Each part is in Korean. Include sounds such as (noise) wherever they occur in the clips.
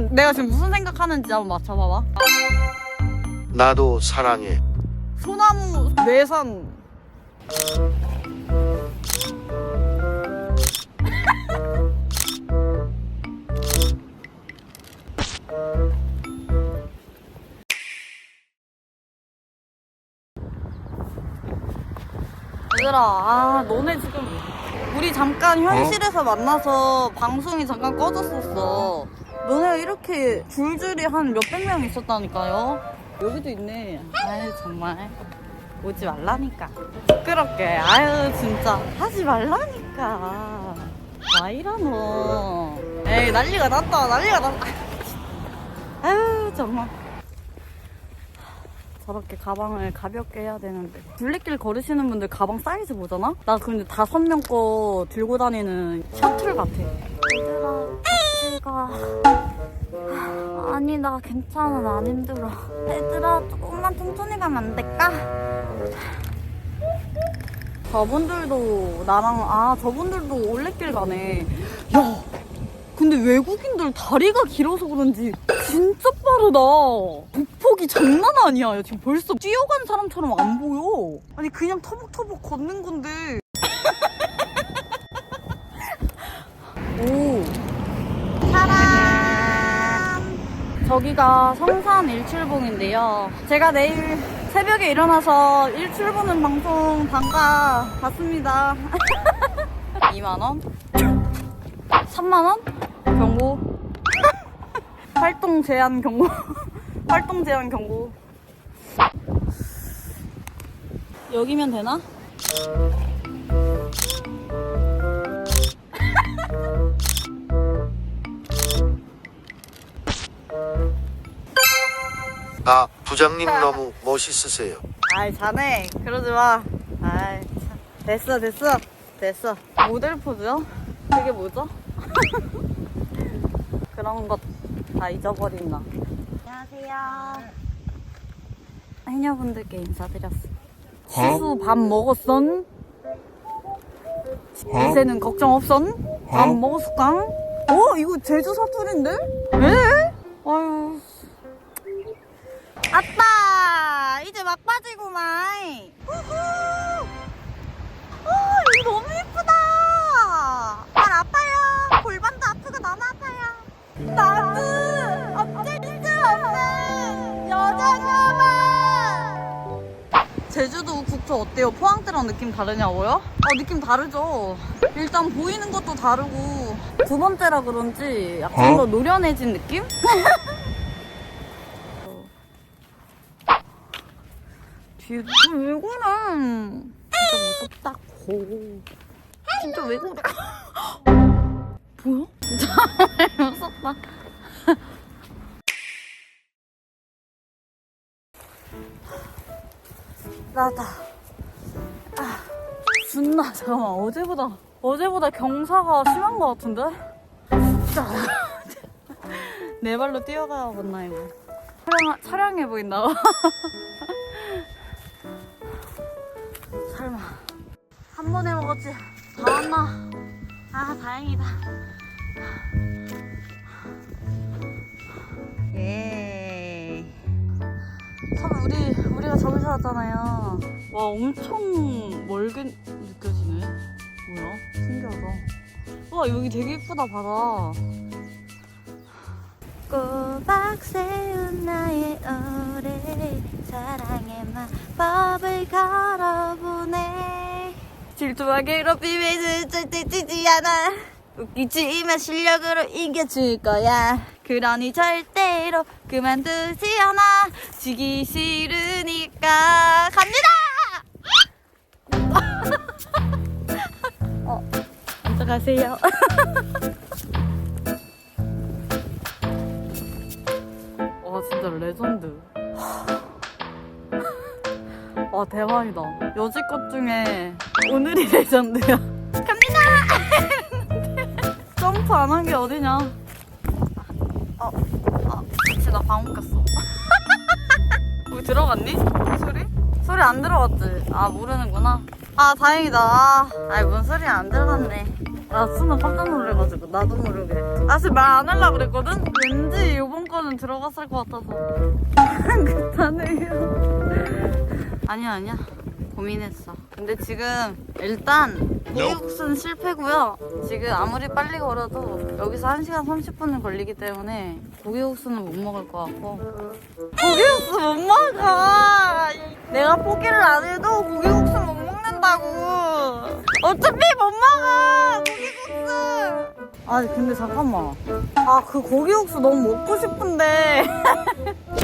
그러면 내가 지금 무슨 생각하는지 한번 맞춰봐봐. 나도 사랑해. 소나무 내산. 얘들아, 아, 너네 지금 우리 잠깐 현실에서 만나서 방송이 잠깐 꺼졌었어. 너네가 이렇게 줄줄이 한 몇백 명 있었다니까요. 여기도 있네. 아유, 정말. 오지 말라니까. 시끄럽게. 아유, 진짜. 하지 말라니까. 와 이러노. 에이, 난리가 났다. 난리가 났다. 아유, 정말. 저렇게 가방을 가볍게 해야 되는데 둘레길 걸으시는 분들 가방 사이즈 보잖아? 나 근데 다섯 명 거 들고 다니는 셔틀 같아 얘들아 같이 가 아니 나 괜찮아 나 안 힘들어 얘들아 조금만 천천히 가면 안 될까? 저분들도 나랑 아 저분들도 올레길 가네 야 근데 외국인들 다리가 길어서 그런지 진짜 빠르다. 북폭이 장난 아니야. 야, 지금 벌써 뛰어간 사람처럼 안 보여. 아니 그냥 터벅터벅 걷는 건데. (laughs) 오. 저기가 성산 일출봉인데요. 제가 내일 새벽에 일어나서 일출 보는 방송 방가 봤습니다. 2만원? (laughs) 3만원? 경고. (laughs) 활동 제한 경고. (laughs) 활동 제한 경고. 여기면 되나? 아, 부장님 너무 멋있으세요. 아이 자네 그러지 마. 아이 참. 됐어 됐어 됐어. 모델 포즈요? 그게 뭐죠? (laughs) 그런 것 다 잊어버린 나. 안녕하세요. 해녀분들께 인사드렸어. 시수 밥 먹었선? 이제는 걱정 없선? 밥 먹었을까? 어? 이거 제주 사투리인데? 에? 아유. 아따! 이제 막바지구만. 후후! 어, 이거 너무 예쁘다! 발 아파요. 골반도 아프고 너무 아파요. 나도 어쩔 수 없는 여자녀만! 제주도 국토 어때요? 포항 때랑 느낌 다르냐고요? 어, 느낌 다르죠. 일단 보이는 것도 다르고 두 번째라 그런지 약간 더 노련해진 느낌? (laughs) 뒤에 왜 그래? 진짜 무섭다고. 진짜 왜 그래? (laughs) 뭐야? 진짜 무섭다. (laughs) 나다. 아, 준나 잠깐만 어제보다 어제보다 경사가 심한 것 같은데? (laughs) 진짜 네 발로 뛰어가야겠나 이거. 촬영 촬영해 보인다. 한 번에 먹었지 다 왔나? 아 다행이다. 예. 참 우리 우리가 저기서 왔잖아요. 와 엄청 멀게 느껴지네. 뭐야? 신기하다. 와 여기 되게 예쁘다 바다. 꼬박 세운 나의 오래 사랑의 마법을 걸어보네 질투하게 괴롭히면 절대 지지 않아. 웃기지만 실력으로 이겨줄 거야. 그러니 절대로 그만두지 않아. 지기 싫으니까 갑니다! (laughs) 어 먼저 가세요. (laughs) 와 진짜 레전드 와 대박이다. 여지껏 중에 오늘이 (laughs) 레전드야. 갑니다! (laughs) 점프 안 한 게 어디냐? 어, 어 그치 나 방금 꼈어. (laughs) 우리 들어갔니? 소리? 소리 안 들어갔지? 아 모르는구나. 아 다행이다. 아, 아이 뭔 소리 안 들어갔네. 나 순간 깜짝 놀래가지고 나도 모르게. 나 사실 말안 하려고 그랬거든? 왠지 고기국수는 들어갔을 것 같아서. 그렇다네요 아니야 아니야. 고민했어. 근데 지금 일단 고기국수는 실패고요. 지금 아무리 빨리 걸어도 여기서 1시간 30분은 걸리기 때문에 고기국수는 못 먹을 것 같고. 고기국수 못 먹어! 내가 포기를 안 해도 고기국수 못 먹는다고. 어차피 못 먹어 고기국수! 아니 근데 잠깐만. 아 그 고기국수 너무 먹고 싶은데 (laughs)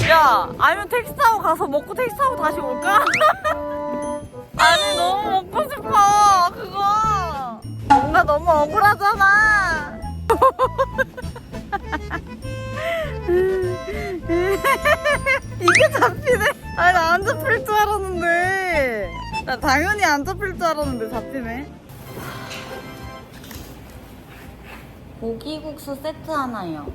야 아니면 택시 타고 가서 먹고 택시 타고 다시 올까? (laughs) 아니 너무 먹고 싶어 그거. 뭔가 너무 억울하잖아. (laughs) 이게 잡히네. 아니 나 안 잡힐 줄 알았는데. 나 당연히 안 잡힐 줄 알았는데 잡히네. 고기국수 세트 하나요.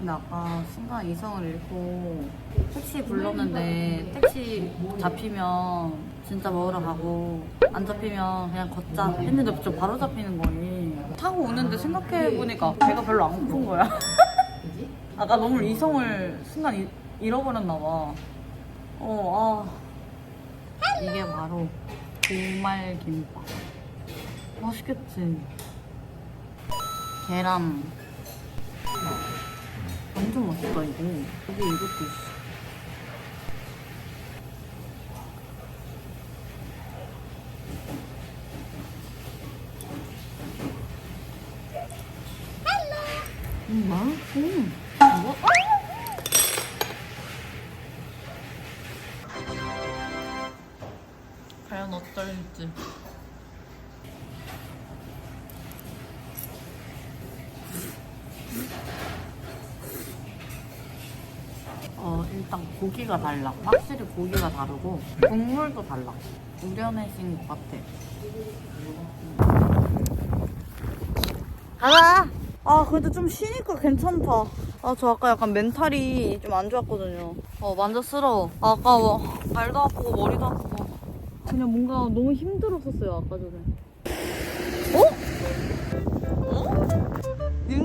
근데 아까 순간 이성을 잃고 택시 불렀는데 택시 잡히면 진짜 먹으러 가고 안 잡히면 그냥 걷자. 했는데 좀 바로 잡히는 거니. 타고 오는데 생각해보니까 배가 별로 안 고픈 거야. (laughs) 아까 너무 이성을 순간 잃- 잃어버렸나 봐. 어, 아. 이게 바로 고말김밥. 맛있겠지? 계란 완전 맛있다 이거. 여기 이것도 있어. 음, 맛있어. 이거? 과연 어떨지 어 일단 고기가 달라. 확실히 고기가 다르고 국물도 달라. 우려내신 것 같아. 가자 아 근데 좀 쉬니까 괜찮다. 아 저 아까 약간 멘탈이 좀 안 좋았거든요. 어 만족스러워. 아까 뭐 발도 아프고 머리도 아프고. 그냥 뭔가 너무 힘들었었어요 아까 전에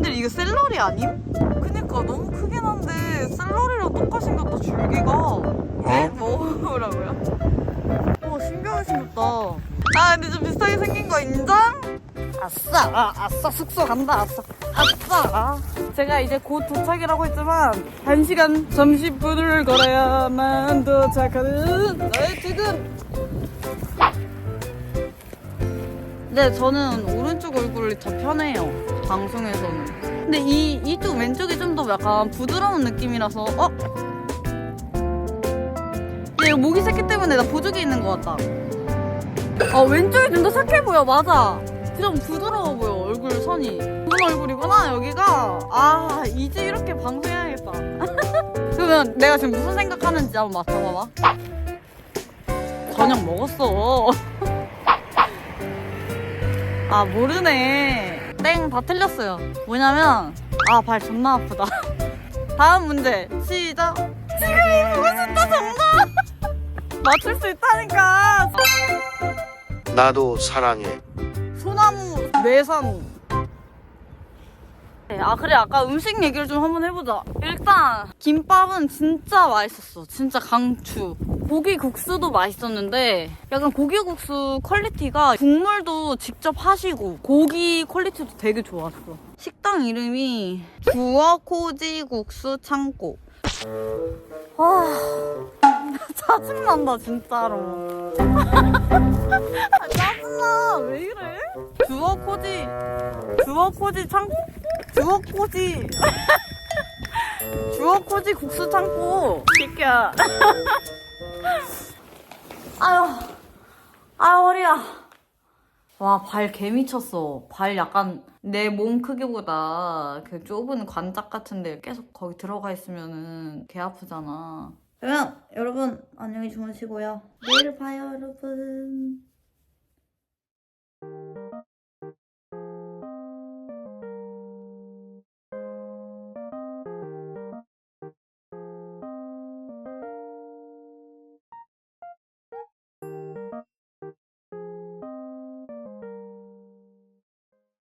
님들 이거 샐러리 아님? 그니까 너무 크긴 한데 샐러리랑 똑같이 생겼다 줄기가 네? 먹으라고요? 오 신기하게 생겼다 아 근데 좀 비슷하게 생긴 거 인정? 아싸 아, 아싸 숙소 간다 아싸 아싸 제가 이제 곧 도착이라고 했지만 1시간 30분을 걸어야만 도착하는 나의 퇴 근 네, 저는 오른쪽 얼굴이 더 편해요. 방송에서는. 근데 이, 이쪽 왼쪽이 좀 더 약간 부드러운 느낌이라서, 어? 얘 이거 목이 새끼 때문에 나 보조개 있는 것 같다. 어, 왼쪽이 좀 더 착해 보여, 맞아. 좀 부드러워 보여, 얼굴 선이. 그런 얼굴이구나, 여기가. 아, 이제 이렇게 방송해야겠다. (laughs) 그러면 내가 지금 무슨 생각하는지 한번 맞춰봐봐. 저녁 먹었어. (laughs) 아 모르네. 땡 다 틀렸어요. 뭐냐면 아 발 존나 아프다. (laughs) 다음 문제 시작. 지금 이 보고 싶다 정답! (laughs) 맞출 수 있다니까. 나도 사랑해. 소나무 매사무 네, 아 그래 아까 음식 얘기를 좀 한번 해보자. 일단 김밥은 진짜 맛있었어. 진짜 강추. 고기 국수도 맛있었는데 약간 고기 국수 퀄리티가 국물도 직접 하시고 고기 퀄리티도 되게 좋았어. 식당 이름이 주어 코지 국수 창고. 와 (laughs) 짜증난다 진짜로. 아, (laughs) 짜증나 왜 이래? 주어 코지 주어 코지 창고 주어코지. (laughs) 주어코지 국수 창고. 새끼야. (laughs) 아유. 아 허리야. 와 발 개 미쳤어. 발 약간 내 몸 크기보다 그 좁은 관짝 같은데 계속 거기 들어가 있으면은 개 아프잖아. 그러면 여러분 안녕히 주무시고요. 내일 봐요 여러분